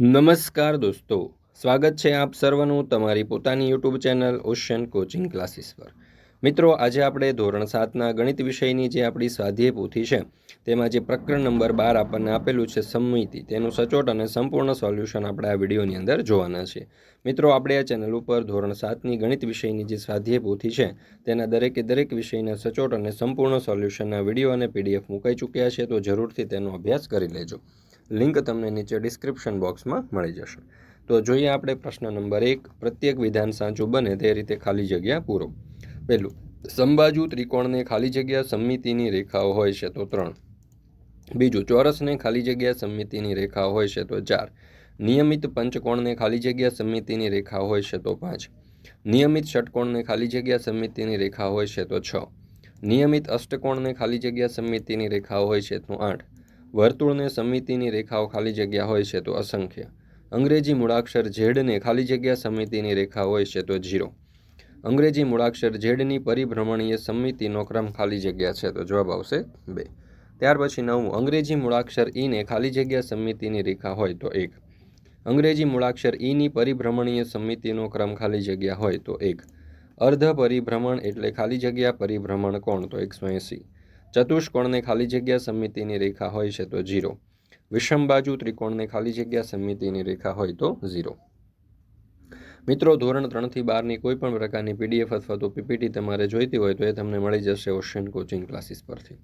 નમસ્કાર દોસ્તો, સ્વાગત છે આપ સર્વનું તમારી પોતાની YouTube channel Ocean coaching classes પર. મિત્રો, આજે આપણે ધોરણ સાતના ગણિત વિષયની જે આપણી સ્વાધ્યાય પોથી છે, તેમાં જે પ્રકરણ નંબર બાર આપણને આપેલું છે સમિતિ, તેનું સચોટ અને સંપૂર્ણ સોલ્યુશન આપણે આ વિડીયોની અંદર જોવાના છે. મિત્રો, આપણે આ ચેનલ ઉપર ધોરણ સાતની ગણિત વિષયની જે સ્વાધ્યાય પોથી છે, તેના દરેકે દરેક વિષયના સચોટ અને સંપૂર્ણ સોલ્યુશનના વીડિયો અને પીડીએફ મુકાઈ ચૂક્યા છે, તો જરૂરથી તેનો અભ્યાસ કરી લેજો. લિંક તમને નીચે ડિસ્ક્રિપ્શન બોક્સમાં મળી જશે. તો જોઈએ આપણે પ્રશ્ન નંબર એક, પ્રત્યેક વિધાન સાચું બને તે રીતે ખાલી જગ્યા પૂરો. પહેલું સંબાજુ ત્રિકોણને ખાલી જગ્યા સમિતિની રેખાઓ હોય છે તો ત્રણ. બીજું, ચોરસને ખાલી જગ્યા સમિતિની રેખાઓ હોય છે તો ચાર. નિયમિત પંચકોણને ખાલી જગ્યા સમિતિની રેખા હોય છે તો પાંચ. નિયમિત ષટકોણને ખાલી જગ્યા સમિતિની રેખા હોય છે તો છ. નિયમિત અષ્ટકોણને ખાલી જગ્યા સમિતિની રેખાઓ હોય છે તો આઠ. વર્તુળને સમિતિની રેખાઓ ખાલી જગ્યા હોય છે તો અસંખ્ય. અંગ્રેજી મૂળાક્ષર ઝેડને ખાલી જગ્યા સમિતિની રેખા હોય છે તો જીરો અંગ્રેજી મૂળાક્ષર ઝેડની પરિભ્રમણીય સમિતિનો ક્રમ ખાલી જગ્યા છે તો જવાબ આવશે બે. ત્યાર પછી નવમું, અંગ્રેજી મૂળાક્ષર ઈને ખાલી જગ્યા સમિતિની રેખા હોય તો એક. અંગ્રેજી મૂળાક્ષર ઈની પરિભ્રમણીય સમિતિનો ક્રમ ખાલી જગ્યા હોય તો એક. અર્ધ પરિભ્રમણ એટલે ખાલી જગ્યા પરિભ્રમણ કોણ? તો એકસો એંસી. ચતુષ્કોણને ખાલી જગ્યા સમિતિની રેખા હોય છે તો ઝીરો. વિષમ બાજુ ત્રિકોણને ખાલી જગ્યા સમિતિની રેખા હોય તો ઝીરો. મિત્રો, ધોરણ ત્રણથી બારની કોઈ પણ પ્રકારની પીડીએફ અથવા તો પીપીટી તમારે જોઈતી હોય તો એ તમને મળી જશે ઓશિયન કોચિંગ ક્લાસીસ પરથી.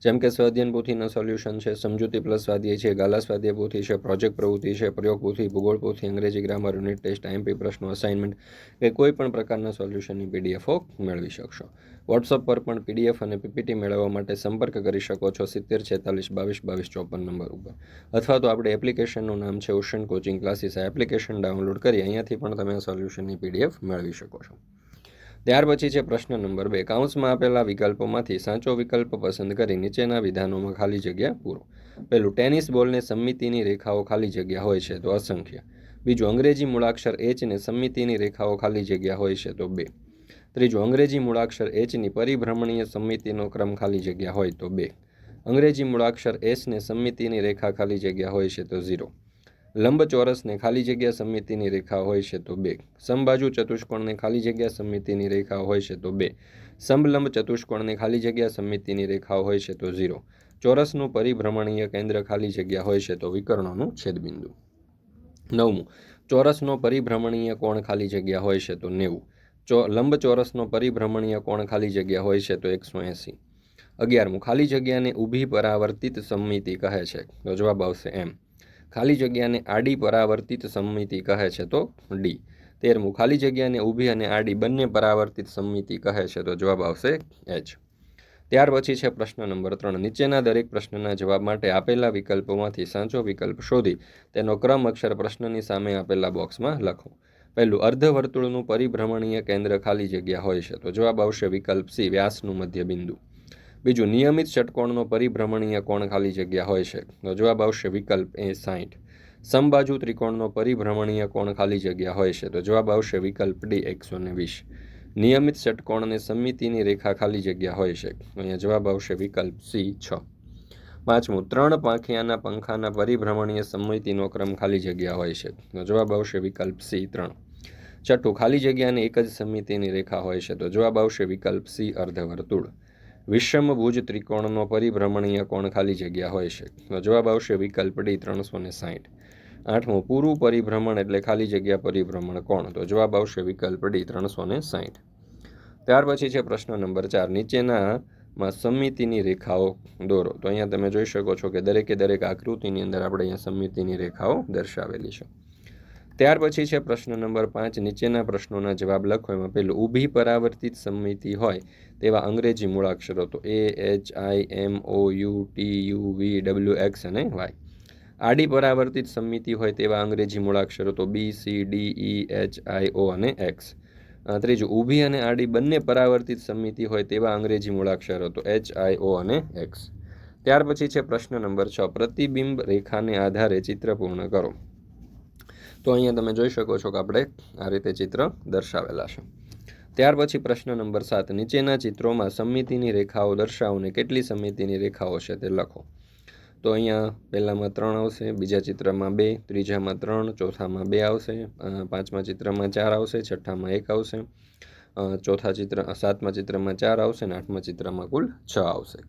જેમ કે સ્વાધ્યન પોથીના સોલ્યુશન છે, સમજૂતી પ્લસ સ્વાધ્યાય છે, ગાલા સ્વાધ્યાય પોથી છે, પ્રોજેક્ટ પ્રવૃત્તિ છે, પ્રયોગ પોથી, ભૂગોળ પોથી, અંગ્રેજી ગ્રામર, યુનિટ ટેસ્ટ આઈએમપી પ્રશ્નો, અસાઇનમેન્ટ કે કોઈ પણ પ્રકારના સોલ્યુશનની પીડીએફો મેળવી શકશો. વોટ્સઅપ પર પણ પીડીએફ અને પીપીટી મેળવવા માટે સંપર્ક કરી શકો છો. સિત્તેર છેતાલીસ, બાવીસ બાવીસ, ચોપન નંબર ઉપર. અથવા તો આપણે એપ્લિકેશનનું નામ છે ઓશન કોચિંગ ક્લાસીસ આ એપ્લિકેશન ડાઉનલોડ કરી અહીંયાથી પણ તમે સોલ્યુશનની પીડીએફ મેળવી શકો છો. ત્યાર પછી છે પ્રશ્ન નંબર બે. કાઉન્સમાં આપેલા વિકલ્પોમાંથી સાચો વિકલ્પ પસંદ કરી નીચેના વિધાનોમાં ખાલી જગ્યા પૂરો. પહેલું, ટેનિસ બોલને સંમિતિની રેખાઓ ખાલી જગ્યા હોય છે તો અસંખ્ય. બીજું, અંગ્રેજી મૂળાક્ષર એચને સંમિતિની રેખાઓ ખાલી જગ્યા હોય છે તો બે. ત્રીજું, અંગ્રેજી મૂળાક્ષર એચની પરિભ્રમણીય સમિતિનો ક્રમ ખાલી જગ્યા હોય તો બે. અંગ્રેજી મૂળાક્ષર એસને સમિતિની રેખા ખાલી જગ્યા હોય છે તો ઝીરો. લંબચોરસને ખાલી જગ્યા સમિતિની રેખા હોય છે તો બે. સમબાજુ ચતુષ્કોણને ખાલી જગ્યા સમિતિની રેખા હોય છે તો બે. સમલંબ ચતુષ્કોણને ખાલી જગ્યા સમિતિની રેખા હોય છે તો ઝીરો. ચોરસનું પરિભ્રમણીય કેન્દ્ર ખાલી જગ્યા હોય છે તો વિકર્ણોનું છેદબિંદુ. નવમું. ચોરસનો પરિભ્રમણીય કોણ ખાલી જગ્યા હોય છે તો નેવું. ચો, લંબચોરસનો પરિભ્રમણીય કોણ ખાલી જગ્યા હોય છે તો એકસો એંસી. અગિયારમું, ખાલી જગ્યાને ઊભી પરાવર્તિત સમિતિ કહે છે. તો જવાબ આવશે એમ. ખાલી જગ્યાને આડી પરાવર્તિત સમિતિ કહે છે તો ડી. તેરમું, ખાલી જગ્યાને ઊભી અને આડી બંને પરાવર્તિત સમિતિ કહે છે તો જવાબ આવશે એચ. ત્યાર પછી છે પ્રશ્ન નંબર ત્રણ. નીચેના દરેક પ્રશ્નના જવાબ માટે આપેલા વિકલ્પોમાંથી સાચો વિકલ્પ શોધી તેનો ક્રમ અક્ષર પ્રશ્નની સામે આપેલા બોક્સમાં લખો. પહેલું, અર્ધવર્તુળનું પરિભ્રમણીય કેન્દ્ર ખાલી જગ્યા હોય છે, તો જવાબ આવશે વિકલ્પ સી, વ્યાસનું મધ્ય બિંદુ બીજું, નિયમિત ષટકોણનો પરિભ્રમણીય કોણ ખાલી જગ્યા હોય છે, તો જવાબ આવશે વિકલ્પ એ સાઠ સમબાજુ ત્રિકોણનો પરિભ્રમણીય કોણ ખાલી જગ્યા હોય છે, તો જવાબ આવશે વિકલ્પ ડી, એકસો ને વીસ. નિયમિત ષટકોણને સમિતિની રેખા ખાલી જગ્યા હોય છે અહીંયા જવાબ આવશે વિકલ્પ સી, છ. પાંચમું, ત્રણ પાંખિયાના પંખાના પરિભ્રમણીય સમિતિનો ક્રમ ખાલી જગ્યા હોય છે. તો જવાબ આવશે વિકલ્પ સી, ત્રણ. છઠ્ઠું, ખાલી જગ્યાને એક જ સમિતિની રેખા હોય છે. તો જવાબ આવશે વિકલ્પ સી, અર્ધવર્તુળ. વિષમભુજ ત્રિકોણનો પરિભ્રમણીય કોણ ખાલી જગ્યા હોય છે? તો જવાબ આવશે વિકલ્પ ડી, ત્રણસો ને સાહીઠ આઠમું, પૂરું પરિભ્રમણ એટલે ખાલી જગ્યા પરિભ્રમણ કોણ? તો જવાબ આવશે વિકલ્પ ડી, ત્રણસો ને સાહીઠ ત્યાર પછી છે પ્રશ્ન નંબર ચાર. નીચેનામાં સમિતિની રેખાઓ દોરો. તો અહીંયા તમે જોઈ શકો છો કે દરેકે દરેક આકૃતિની અંદર આપણે અહીંયા સમિતિની રેખાઓ દર્શાવેલી છે. ત્યાર પછી છે પ્રશ્ન નંબર પાંચ. નીચેના પ્રશ્નોના જવાબ લખો. એમાં પહેલું, ઊભી પરાવર્તિત સમિતિ હોય તેવા અંગ્રેજી મૂળાક્ષરો તો A, H, I, M, O, U, T, U, V, W, X અને વાય. આડી પરાવર્તિત સમિતિ હોય તેવા અંગ્રેજી મૂળાક્ષરો તો B, C, D, E, H, I, O અને એક્સ. ત્રીજું, ઊભી અને આડી બંને પરાવર્તિત સમિતિ હોય તેવા અંગ્રેજી મૂળાક્ષરો તો એચ આઈ ઓ અને એક્સ ત્યાર પછી છે પ્રશ્ન નંબર છ, પ્રતિબિંબ રેખાને આધારે ચિત્ર પૂર્ણ કરો. તો અહીંયા તમે જોઈ શકો છો કે આપણે આ રીતે ચિત્ર દર્શાવેલા છે. ત્યાર પછી પ્રશ્ન નંબર સાત, નીચેના ચિત્રોમાં સમિતિની રેખાઓ દર્શાવને કેટલી સમિતિની રેખાઓ છે તે લખો. તો અહીંયા પહેલાંમાં ત્રણ આવશે, બીજા ચિત્રમાં બે, ત્રીજામાં ત્રણ, ચોથામાં બે આવશે પાંચમા ચિત્રમાં ચાર આવશે, છઠ્ઠામાં એક આવશે ચોથા ચિત્ર, સાતમા ચિત્રમાં ચાર આવશે અને આઠમા ચિત્રમાં કુલ છ આવશે.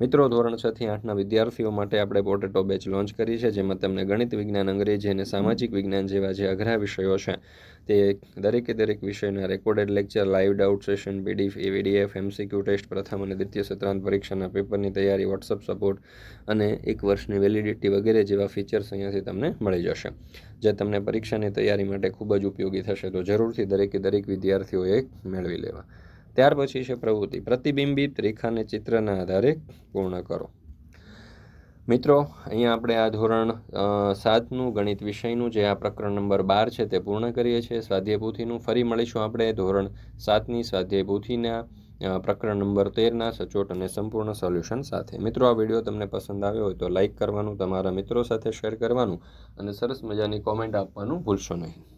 મિત્રો, ધોરણ છ થી આઠના વિદ્યાર્થીઓ માટે આપણે પોટેટો બેચ લોન્ચ કરી છે, જેમાં તમને ગણિત વિજ્ઞાન, અંગ્રેજી અને સામાજિક વિજ્ઞાન જેવા જે અઘરા વિષયો છે, તે દરેકે દરેક વિષયના recorded lecture live doubt session PDF એવીડીએફ MCQ test પ્રથમ અને દ્વિતીય સત્રાંત પરીક્ષાના પેપરની તૈયારી વોટ્સઅપ સપોર્ટ અને એક વર્ષની વેલિડિટી વગેરે જેવા ફીચર્સ અહીંયાથી તમને મળી જશે. જે તમને પરીક્ષાની તૈયારી માટે ખૂબ જ ઉપયોગી થશે, તો જરૂરથી દરેકે દરેક વિદ્યાર્થીઓએ મેળવી લેવા. ત્યાર પછી છે પ્રવૃત્તિ. પ્રતિબિંબિત રેખાને ચિત્રના આધારે પૂર્ણ કરો. મિત્રો, અહીંયા આપણે આ ધોરણ સાતનું ગણિત વિષયનું જે આ પ્રકરણ નંબર બાર છે તે પૂર્ણ કરીએ છીએ. સ્વાધ્યાય પોથીનું ફરી મળીશું આપણે ધોરણ સાતની સ્વાધ્યાય પોથીના પ્રકરણ નંબર તેરના સચોટ અને સંપૂર્ણ સોલ્યુશન સાથે. મિત્રો, આ વીડિયો તમને પસંદ આવ્યો હોય તો લાઇક કરવાનું, તમારા મિત્રો સાથે શેર કરવાનું અને સરસ મજાની કોમેન્ટ આપવાનું ભૂલશો નહીં.